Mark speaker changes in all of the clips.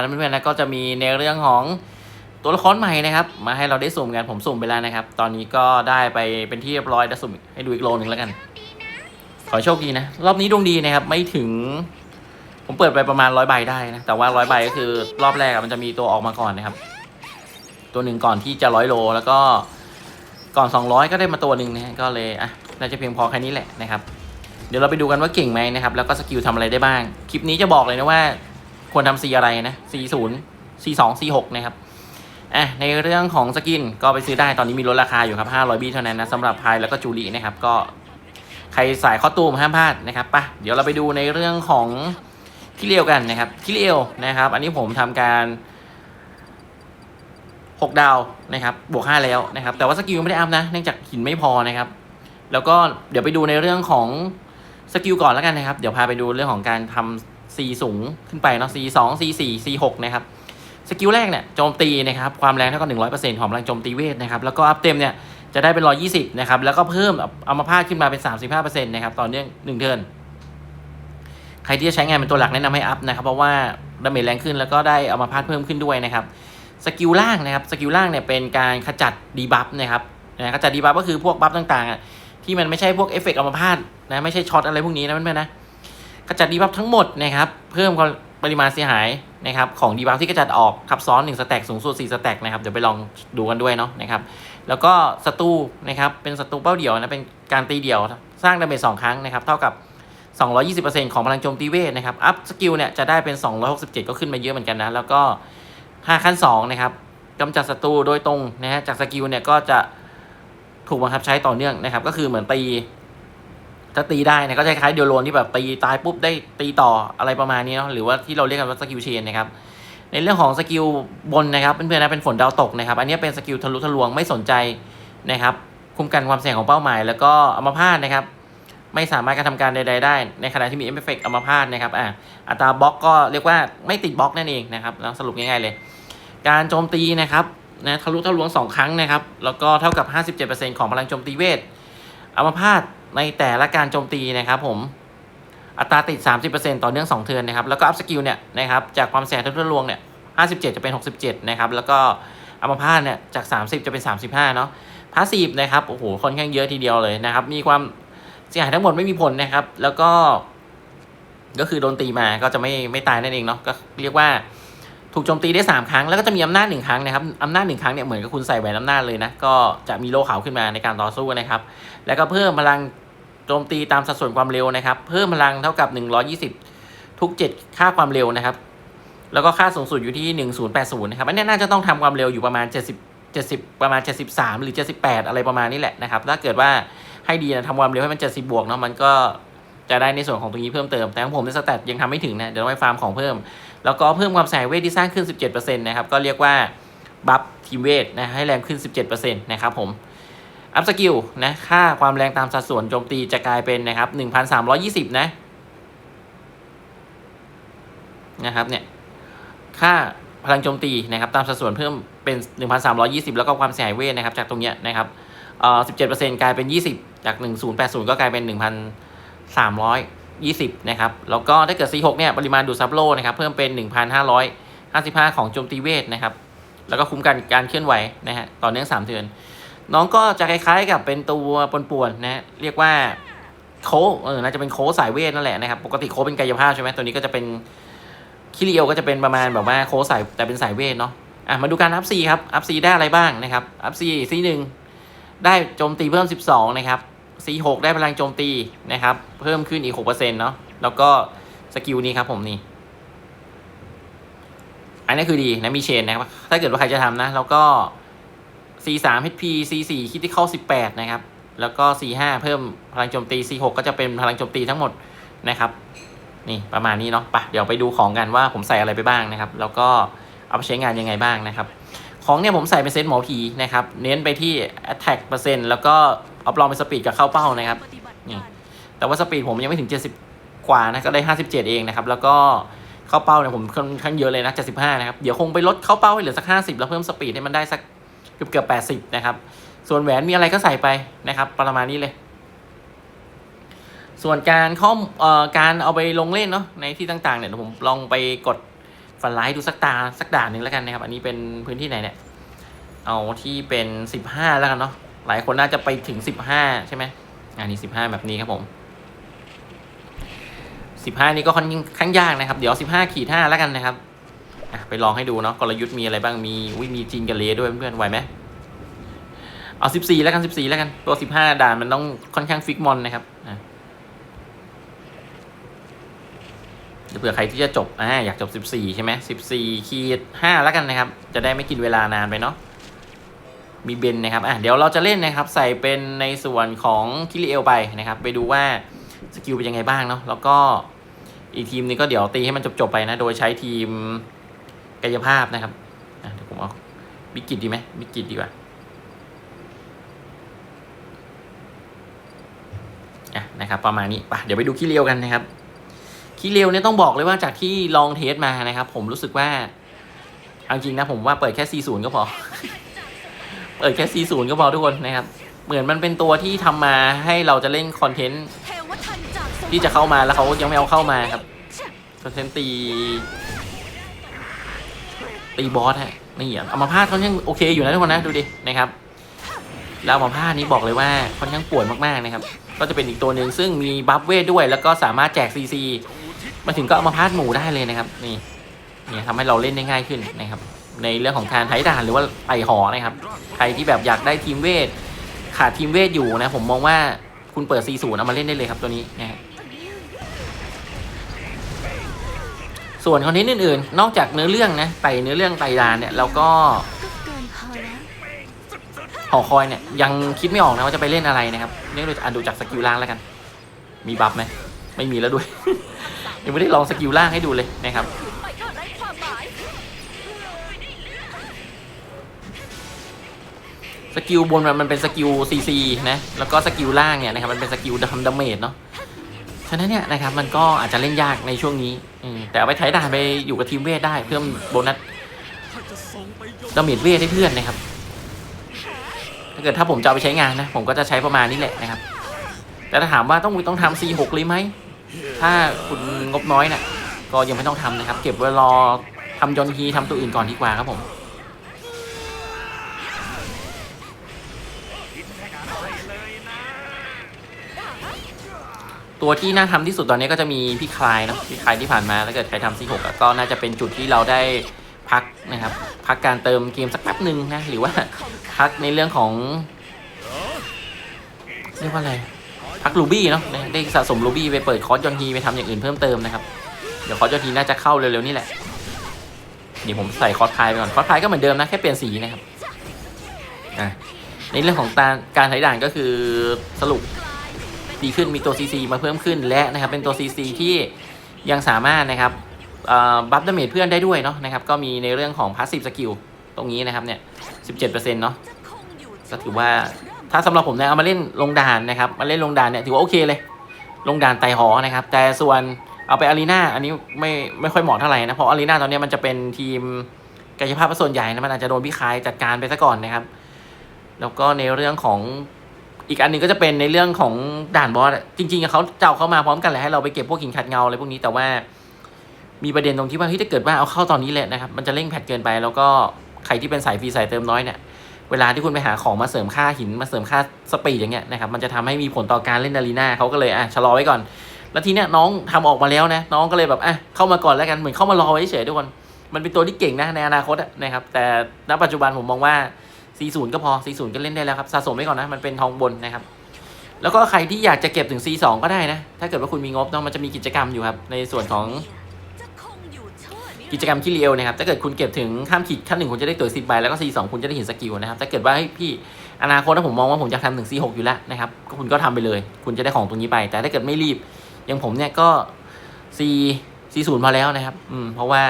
Speaker 1: แล้วเพื่อนๆนะก็จะมีในเรื่องของตัวละครใหม่นะครับ มาให้เราได้สุ่มกันผมสุ่มไปแล้วนะครับ ตอนนี้ก็ได้ไปเป็นที่เรียบร้อยจะสุ่มให้ดูอีกโลหนึ่งแล้วกัน ขอโชคดีนะ รอบนี้ดวงดีนะครับ ไม่ถึง ผมเปิดไปประมาณร้อยใบได้นะ แต่ว่าร้อยใบก็คือรอบแรกมันจะมีตัวออกมาก่อนนะครับ ตัวหนึ่งก่อนที่จะร้อยโล แล้วก็ก่อน 200 ก็ได้มาตัวหนึ่งนะก็เลยอะน่าจะเพียงพอแค่นี้แหละนะครับ เดี๋ยวเราไปดูกันว่าเก่งไหมนะครับ แล้วก็สกิลทำอะไรได้บ้าง คลิปนี้จะบอกเลยนะว่า ควรทำ C อะไรนะ C 0 C 2 C 6นะครับอะในเรื่องของสกินก็ไปซื้อได้ตอนนี้มีลดราคาอยู่ครับ500บีเท่านั้นนะสำหรับพายแล้วก็จูรีนะครับก็ใครสายคอตูมห้ามพลาดนะครับปะเดี๋ยวเราไปดูในเรื่องของคิเลียวกันนะครับคิเลียวนะครับ อันนี้ผมทำการ6ดาวนะครับบวก5แล้วนะครับ แต่ว่าสกิลยังไม่ได้อัพนะเนื่องจากหินไม่พอนะครับ แล้วก็เดี๋ยวไปดูในเรื่องของสกิลก่อนแล้วกันนะครับ เดี๋ยวพาไปดูเรื่องของการทำ C สูงขึ้นไปเนาะ C 2 C 4 C 6นะครับสกิลแรกเนี่ยโจมตีนะครับความแรงเท่ากับ100%ของพลังโจมตีเวทนะครับแล้วก็อัพเต็มเนี่ยจะได้เป็น 120นะครับแล้วก็เพิ่มเอามาพาดขึ้นมาเป็น 35%นะครับต่อเนื่อง1เทิร์นใครที่จะใช้งานเป็นตัวหลักแนะนำให้อัพนะครับเพราะว่าดาเมจแรงขึ้นแล้วก็ได้เอามาพาดเพิ่มขึ้นด้วยนะครับสกิลล่างนะครับสกิลล่างเนี่ยเป็นการขจัดดีบัฟนะครับนะขจัดดีบัฟก็คือพวกบัฟต่างๆอะที่มันไม่ใช่พวกเอฟเฟกต์เอามาพาดนะไม่ใช่ช็อตอะไรพวกนี้นะเพื่อนๆนะ ขจัดดีบัฟทั้งหมดนะครับ เพิ่มความปริมาณเสียหายนะครับของดีบัฟที่กระจัดออกทับซ้อน1สแต็กสูงสุด4สแต็กนะครับเดี๋ยวไปลองดูกันด้วยเนาะนะครับ แล้วก็ศัตรูนะครับเป็นศัตรูเป้าเดี่ยวนะเป็นการตีเดี่ยวสร้างดาเมจ2ครั้งนะครับ เท่ากับ 220%ของพลังโจมตีเวทนะครับอัพสกิลเนี่ยจะได้เป็น 267 ก็ขึ้นมาเยอะเหมือนกันนะแล้วก็ 5 ขั้น2นะครับกำจัดศัตรูโดยตรงนะฮะจากสกิลเนี่ยก็จะถูกบังคับใช้ต่อเนื่องนะครับ ก็คือเหมือนตี ถ้าตีได้นะก็จะคล้ายเดียวโลนที่แบบตีตายปุ๊บได้ตีต่ออะไรประมาณนี้เนาะหรือว่าที่เราเรียกกันว่าสกิลเชนนะครับในเรื่องของสกิลบนนะครับเพื่อนๆนะเป็นฝนดาวตกนะครับ อันนี้เป็นสกิลทะลุทะลวงไม่สนใจนะครับ คุมกันความเสี่ยงของเป้าหมาย แล้วก็อัมพาตนะครับ ไม่สามารถกระทำการใด ๆ ได้ ในขณะที่มีเอฟเฟกต์อัมพาตนะครับอะอัตราบล็อกก็เรียกว่าไม่ติดบล็อกนั่นเองนะครับแล้วสรุปง่ายๆเลย การโจมตีนะครับนะทะลุทะลวง 2 ครั้งนะครับ แล้วก็เท่ากับ 57%ของพลังโจมตีเวทอัมพาต ในแต่ละการโจมตีนะครับผมอัตราติด 30%ต่อเนื่อง 2 เทิร์นนะครับ แล้วก็อัพสกิลเนี่ยนะครับจากความแสบทุลวงเนี่ย57 จะเป็น 67 นะครับ แล้วก็อัมพาตเนี่ยจาก 30 จะเป็น 35 เนาะพาสซีฟนะครับโอ้โหค่อนข้างเยอะทีเดียวเลยนะครับ มีความเสียหายทั้งหมดไม่มีผลนะครับ แล้วก็ ก็คือโดนตีมาก็จะไม่ไม่ตายนั่นเองเนาะก็เรียกว่า ถูกโจมตีได้ 3 ครั้งแล้วก็จะมีอำนาจหนึ่งครั้งนะครับอำนาจหนึ่งครั้งเนี่ยเหมือนกับคุณใส่แหวนอำนาจเลยนะก็จะมีโลขาวขึ้นมาในการต่อสู้นะครับ แล้วก็เพิ่มพลังโจมตีตามสัดส่วนความเร็วนะครับ เพิ่มพลังเท่ากับ 120 ทุก 7 ค่าความเร็วนะครับ แล้วก็ค่าสูงสุดอยู่ที่ 1080นะครับอันนี้น่าจะต้องทำความเร็วอยู่ประมาณ 70 70 ประมาณ 73 หรือ 78 อะไรประมาณนี้แหละนะครับถ้าเกิดว่าให้ดีนะทำความเร็วให้มัน 70 บวกเนาะมันก็ จะได้ในส่วนของตรงนี้เพิ่มเติม แต่ของผมในสแตทยังทำไม่ถึงนะ เดี๋ยวต้องไปฟาร์มของเพิ่ม แล้วก็เพิ่มความแสงเวทที่สร้างขึ้น 17%นะครับ ก็เรียกว่าบัฟทีมเวทนะให้แรงขึ้น 17%นะครับผม อัพสกิลนะค่าความแรงตามสัดส่วนโจมตีจะกลายเป็นนะครับหนึ่งพันสามร้อยี่สิบนะนะครับเนี่ยค่าพลังโจมตีนะครับตามสัดส่วนเพิ่มเป็นหนึ่งพันสามร้อยี่สิบแล้วก็ความเสียหายเวทนะครับจากตรงเนี้ยนะครับเอ่อสิบเจ็ดเปอร์เซ็นต์กลายเป็นยี่สิบจากหนึ่งศูนย์แปดศูนย์ก็กลายเป็นห นึ่งพันสามร้อยยี่สิบนะครับ แล้วก็ถ้าเกิด C6 เนี่ยปริมาณดูดซับโลนะครับ เพิ่มเป็นหนึ่งพันห้าร้อยห้าสิบห้าของโจมตีเวทนะครับ แล้วก็คุ้มกันการเคลื่อนไหวนะฮะต่อเนื่องสามเดือน น้องก็จะคล้ายๆกับเป็นตัวป่วนๆนะเรียกว่าโคเออน่าจะเป็นโคสายเวทนั่นแหละนะครับ ปกติโคเป็นกายภาพใช่ไหมตัวนี้ก็จะเป็นคิริโอก็จะเป็นประมาณแบบว่าโคสายแต่เป็นสายเวทเนาะอะมาดูการอัพซีครับอัพซีได้อะไรบ้างนะครับอัพซีซีหนึ่งได้โจมตีเพิ่ม 12 นะครับ C6 ได้พลังโจมตีนะครับ เพิ่มขึ้นอีก 6%เนาะแล้วก็สกิลนี้ครับผมนี่ อันนี้คือดีนะมีเชนนะครับ ถ้าเกิดว่าใครจะทำนะ แล้วก็ C3 HP C4 Critical 18 นะครับ แล้วก็ C5 เพิ่มพลังโจมตี C6 ก็จะเป็นพลังโจมตีทั้งหมดนะครับ นี่ประมาณนี้เนาะไปเดี๋ยวไปดูของกันว่าผมใส่อะไรไปบ้างนะครับ แล้วก็เอาไปใช้งานยังไงบ้างนะครับ ของเนี่ยผมใส่เป็นเซตหมอผีนะครับ เน้นไปที่ attack เปอร์เซ็นต์แล้วก็เอาปลอมเป็นสปีดกับเข้าเป้านะครับนี่แต่ว่าสปีดผมยังไม่ถึง 70 กว่านะก็ได้ 57 เองนะครับ แล้วก็เข้าเป้าเนี่ยผมค่อนข้างเยอะเลยนะ 75 นะครับ เดี๋ยวคงไปลดเข้าเป้าให้เหลือสัก 50 แล้วเพิ่มสปีดให้มันได้สักเกือบเกือบ80 นะครับ ส่วนแหวนมีอะไรก็ใส่ไปนะครับ ประมาณนี้เลย ส่วนการข้อมเอ่อการเอาไปลงเล่นเนาะในที่ต่างๆเนี่ยผมลองไปกด ฟันไลท์ดูสักตาสักด่านหนึ่งแล้วกันนะครับ อันนี้เป็นพื้นที่ไหนเนี่ย เอาที่เป็นสิบห้าแล้วกันเนาะ หลายคนน่าจะไปถึงสิบห้าใช่ไหมอันนี้สิบห้าแบบนี้ครับผมสิบห้านี่ก็ค่อนข้างยากนะครับ เดี๋ยวสิบห้าขีดห้าแล้วกันนะครับไปลองให้ดูเนาะกลยุทธ์มีอะไรบ้าง มีวิมีจีนกับเลด้วยเพื่อนๆไหวไหมเอาสิบสี่แล้วกันสิบสี่แล้วกัน ตัวสิบห้าด่านมันต้องค่อนข้างฟิกมอนนะครับอะ เผื่อใครที่จะจบอ่าอยากจบสิบสี่ใช่ไหมสิบสี่ขีดห้าแล้วกันนะครับ จะได้ไม่กินเวลานานไปเนาะมีเบนนะครับอะเดี๋ยวเราจะเล่นนะครับ ใส่เป็นในส่วนของคิริเอลไปนะครับ ไปดูว่าสกิลเป็นยังไงบ้างเนาะแล้วก็อีกทีมนึงก็เดี๋ยวตีให้มันจบๆไปนะ โดยใช้ทีมกายภาพนะครับอะเดี๋ยวผมเอาบิกิตดีไหมบิกิตดีกว่าอะนะครับ ประมาณนี้ไปเดี๋ยวไปดูคิริเอลกันนะครับ คิริเอลเนี่ยต้องบอกเลยว่าจากที่ลองเทสมานะครับ ผมรู้สึกว่าเอาจริงนะผมว่าเปิดแค่ 40 ก็พอ เปิดแค่ 40 ก็พอทุกคนนะครับ เหมือนมันเป็นตัวที่ทำมาให้เราจะเล่นคอนเทนต์
Speaker 2: ที่จะ
Speaker 1: เข้ามาแล้วเขายังไม่เอาเข้ามาครับคอนเทนต์ตี ตีบอสฮะนี่อะเอามาพาดเขายังโอเคอยู่นะทุกคนนะดูดินะครับ แล้วเอามาพาดนี้บอกเลยว่าค่อนข้างปวดมากๆนะครับ ก็จะเป็นอีกตัวหนึ่งซึ่งมีบัฟเวทด้วย แล้วก็สามารถแจกซีซี มาถึงก็เอามาพาดหมูได้เลยนะครับ นี่เนี่ยทำให้เราเล่นได้ง่ายขึ้นนะครับ ในเรื่องของการไถ่ด่านหรือว่าไต่หอนะครับ ใครที่แบบอยากได้ทีมเวทขาดทีมเวทอยู่นะ ผมมองว่าคุณเปิด40เอามาเล่นได้เลยครับตัวนี้นะฮะส่วนคอนเทนต์อื่นๆ นอกจากเนื้อเรื่องนะไต่เนื้อเรื่องไต่ดานเนี่ยเราก็
Speaker 2: ก็เกินพอแล้ว
Speaker 1: หอคอยเนี่ยยังคิดไม่ออกนะว่าจะไปเล่นอะไรนะครับเนื่องจากอะดูจากสกิลล่างแล้วกัน มีบัฟไหมไม่มีแล้วด้วย ยังไม่ได้ลองสกิลล่างให้ดูเลยนะครับสกิลบนมันเป็นสกิลซีซีนะแล้วก็สกิลล่างเนี่ยนะครับมันเป็นสกิลทำดาเมจเนาะฉะนั้นเนี่ยนะครับมันก็อาจจะเล่นยากในช่วงนี้อืมแต่เอาไปใช้ด่านไปอยู่กับทีมเวทได้เพิ่มโบนัสดาเมจเวทให้เพื่อนนะครับ ถ้าเกิดถ้าผมจะเอาไปใช้งานนะผมก็จะใช้ประมาณนี้แหละนะครับ แต่ถ้าถามว่าต้องต้องทำ C6 เลยไหม ถ้าคุณงบน้อยเนี่ยก็ยังไม่ต้องทำนะครับ เก็บไว้รอทำยอนฮีทำตัวอื่นก่อนดีกว่าครับผมตัวที่น่าทำที่สุดตอนนี้ก็จะมีพี่คลายเนาะพี่คลายที่ผ่านมาถ้าเกิดใครทำซีหกก็น่าจะเป็นจุดที่เราได้พักนะครับ พักการเติมเกมสักแป๊บหนึ่งนะหรือว่าพักในเรื่องของเรียกว่าอะไร พักลูบี้เนาะได้สะสมลูบี้ไปเปิดคอร์สยอนฮีไปทำอย่างอื่นเพิ่มเติมนะครับ เดี๋ยวคอร์สยอนฮีน่าจะเข้าเร็วๆนี่แหละเดี๋ยวผมใส่คอร์สคลายไปก่อนคอร์สคลายก็เหมือนเดิมนะแค่เปลี่ยนสีนะครับในเรื่องของการการใช้ด่านก็คือสรุปดีขึ้นมีตัว CC มาเพิ่มขึ้นและนะครับเป็นตัว CC ที่ยังสามารถนะครับบัฟดาเมจเพื่อนได้ด้วยเนาะนะครับก็มีในเรื่องของ Passive Skill ตรงนี้นะครับเนี่ย 17%เนาะก็ถือว่า ถ้าสำหรับผมเนี่ยเอามาเล่นลงดานนะครับมาเล่นลงดานเนี่ยถือว่าโอเคเลย ลงดานไต่หอนะครับ แต่ส่วนเอาไปอารีนาอันนี้ไม่ไม่ค่อยเหมาะเท่าไหร่นะเพราะอารีนาตอนนี้มันจะเป็นทีมกายภาพส่วนใหญ่นะมันอาจจะโดนพี่คายจัดการไปซะก่อนนะครับ แล้วก็ในเรื่องของอีกอันหนึงก็จะเป็นในเรื่องของด่านบอสจริงๆเขาเจ้าเข้ามาพร้อมกันแหละให้เราไปเก็บพวกหินขัดเงาอะไรพวกนี้แต่ว่ามีประเด็นตรงที่ว่าเฮ้ยถ้าเกิดว่าเอาเข้าตอนนี้แหละนะครับมันจะเร่งแพทเกินไป แล้วก็ใครที่เป็นสายฟรีสายเติมน้อยเนี่ย เวลาที่คุณไปหาของมาเสริมค่าหินมาเสริมค่าสปีดอย่างเงี้ยนะครับมันจะทำให้มีผลต่อการเล่นอารีนาเขาก็เลยอะชะลอไว้ก่อน แล้วทีเนี้ยน้องทำออกมาแล้วนะน้องก็เลยแบบอะเข้ามาก่อนแล้วกันเหมือนเข้ามารอไว้เฉยทุกคนมันเป็นตัวที่เก่งนะในอนาคตนะครับแต่ณปัจจุบันผมมองว่า 40 ก็พอ 40 ก็เล่นได้แล้วครับสะสมไว้ก่อนนะมันเป็นทองบนนะครับแล้วก็ใครที่อยากจะเก็บถึง C2 ก็ได้นะถ้าเกิดว่าคุณมีงบเนาะมันจะมีกิจกรรมอยู่ครับในส่วนของ กิจกรรมคิริเอลนะครับถ้าเกิดคุณเก็บถึงข้ามขีดขั้นหนึ่งคุณจะได้ตัวสิบใบแล้วก็ C2 คุณจะได้เห็นสกิลนะครับถ้าเกิดว่าเฮ้พี่อนาคตถ้าผมมองว่าผมจะทำถึง C6 อยู่แล้วนะครับก็คุณก็ทำไปเลย คุณจะได้ของตรงนี้ไป แต่ถ้าเกิดไม่รีบอย่างผมเนี่ยก็ C C0 พอแล้วนะครับอืมเพราะว่า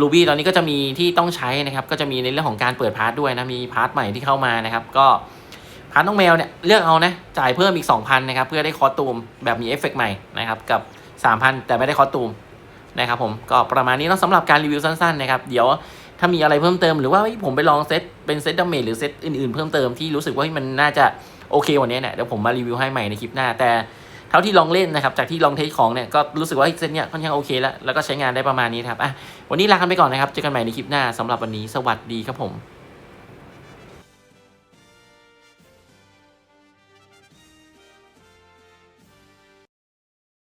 Speaker 1: รูบี้ตอนนี้ก็จะมีที่ต้องใช้นะครับ ก็จะมีในเรื่องของการเปิดพาร์ทด้วยนะ มีพาร์ทใหม่ที่เข้ามานะครับ ก็พาร์ทน้องแมวเนี่ยเลือกเอานะ จ่ายเพิ่มอีก 2,000 นะครับ เพื่อได้คอตูมแบบมีเอฟเฟกต์ใหม่นะครับ กับ 3,000 แต่ไม่ได้คอตูม นะครับผมก็ประมาณนี้เนาะสำหรับการรีวิวสั้นๆนะครับเดี๋ยวถ้ามีอะไรเพิ่มเติมหรือว่าผมไปลองเซตเป็นเซตดาเมจหรือเซตอื่นๆเพิ่มเติมที่รู้สึกว่ามันน่าจะโอเคกวันนี้เนี่ยเดี๋ยวผมมารีวิวให้ใหม่ในคลิปหน้า แต่เท่าที่ลองเล่นนะครับจากที่ลองเทสของเนี่ยก็รู้สึกว่าเซตเนี่ยค่อนข้างโอเคแล้วแล้วก็ใช้งานได้ประมาณนี้ครับอะวันนี้ลากันไปก่อนนะครับเจอกันใหม่ในคลิปหน้าสำหรับวันนี้สวัสดีครับผม